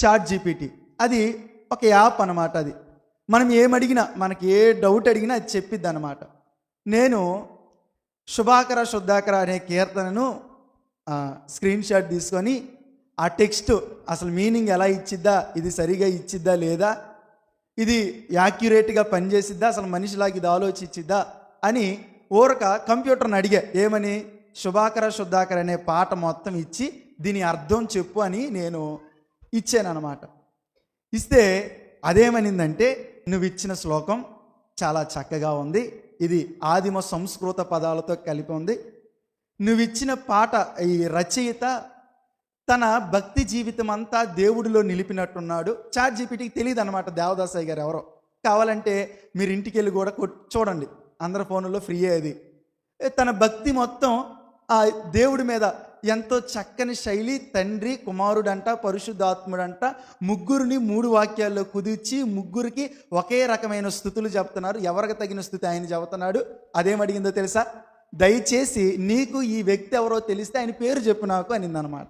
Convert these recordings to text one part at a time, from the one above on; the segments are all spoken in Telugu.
Chat GPT. అది ఒక యాప్ అన్నమాట అది. మనం ఏమడిగినా మనకి ఏ డౌట్ అడిగినా అది చెప్పిద్ది అనమాట నేను శుభాకర శుద్ధాకర అనే కీర్తనను స్క్రీన్ షాట్ తీసుకొని ఆ టెక్స్ట్ అసలు మీనింగ్ ఎలా ఇచ్చిద్దా ఇది సరిగా ఇచ్చిద్దా లేదా ఇది యాక్యురేట్గా పనిచేసిద్దా అసలు మనిషిలాగా ఇది ఆలోచించిద్దా అని ఊరక కంప్యూటర్ని అడిగా. ఏమని? శుభాకర శుద్ధాకర అనే పాట మొత్తం ఇచ్చి దీని అర్థం చెప్పు అని నేను ఇచ్చానన్నమాట. ఇస్తే అదేమనిందంటే నువ్వు ఇచ్చిన శ్లోకం చాలా చక్కగా ఉంది. ఇది ఆదిమ సంస్కృత పదాలతో కలిపి ఉంది. నువ్వు ఇచ్చిన పాట ఈ రచయిత తన భక్తి జీవితం అంతా దేవుడిలో నిలిపినట్టున్నాడు. చాట్ జీపీటీకి తెలియదు అనమాట దేవదాసాయి గారు ఎవరో. కావాలంటే మీరు ఇంటికి వెళ్ళి కూడా చూడండి. అందరి ఫోన్లో ఫ్రీ అది. తన భక్తి మొత్తం ఆ దేవుడి మీద ఎంతో చక్కని శైలి తండ్రి కుమారుడంట పరిశుద్ధాత్ముడంట ముగ్గురిని మూడు వాక్యాల్లో కుదిర్చి ముగ్గురికి ఒకే రకమైన స్థుతులు చెప్తున్నారు. ఎవరికి తగిన స్థుతి ఆయన చెబుతున్నాడు? అదేమడిగిందో తెలుసా? దయచేసి నీకు ఈ వ్యక్తి ఎవరో తెలిస్తే ఆయన పేరు చెప్పు నాకు అనిందనమాట.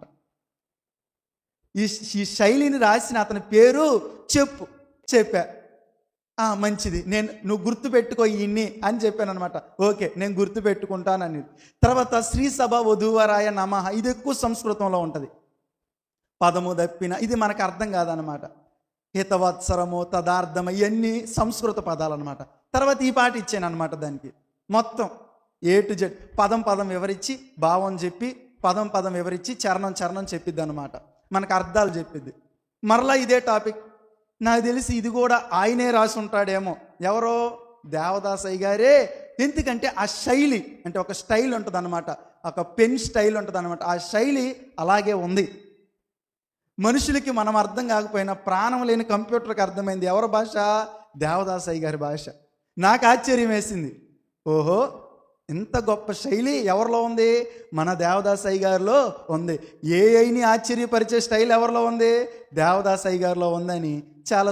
ఈ ఈ శైలిని రాసిన అతని పేరు చెప్పు చెప్పా. మంచిది. నేను నువ్వు గుర్తుపెట్టుకో ఇన్ని అని చెప్పాను అనమాట ఓకే నేను గుర్తు పెట్టుకుంటానని తర్వాత శ్రీ సభ వధువరాయ నమః ఇది ఎక్కువ సంస్కృతంలో ఉంటుంది. పదము దప్పిన ఇది మనకు అర్థం కాదనమాట హితవత్సరము తదార్థం ఇవన్నీ సంస్కృత పదాలు అనమాట తర్వాత ఈ పాట ఇచ్చాను అనమాట దానికి. మొత్తం ఏ టు జెడ్ పదం పదం వివరించి భావం చెప్పి పదం పదం వివరించి చరణం చరణం చెప్పిద్ది అనమాట మనకు అర్థాలు చెప్పిద్ది. మరలా ఇదే టాపిక్ నాకు తెలిసి ఇది కూడా ఆయనే రాసి ఉంటాడేమో. ఎవరో? దేవదాసయ్య గారే. ఎందుకంటే ఆ శైలి అంటే ఒక స్టైల్ ఉంటుందన్నమాట. ఒక పెన్ స్టైల్ ఉంటుంది అనమాట ఆ శైలి అలాగే ఉంది. మనుషులకి మనం అర్థం కాకపోయినా ప్రాణం లేని కంప్యూటర్కి అర్థమైంది ఎవరి భాష? దేవదాసయ్య గారి భాష. నాకు ఆశ్చర్యం వేసింది. ఓహో! ఇంత గొప్ప శైలి ఎవరిలో ఉంది? మన దేవదాసయ్య గారిలో ఉంది. ఏ అయిని ఆశ్చర్యపరిచే స్టైల్ ఎవరిలో ఉంది? దేవదాసయ్య గారిలో ఉందని చాలా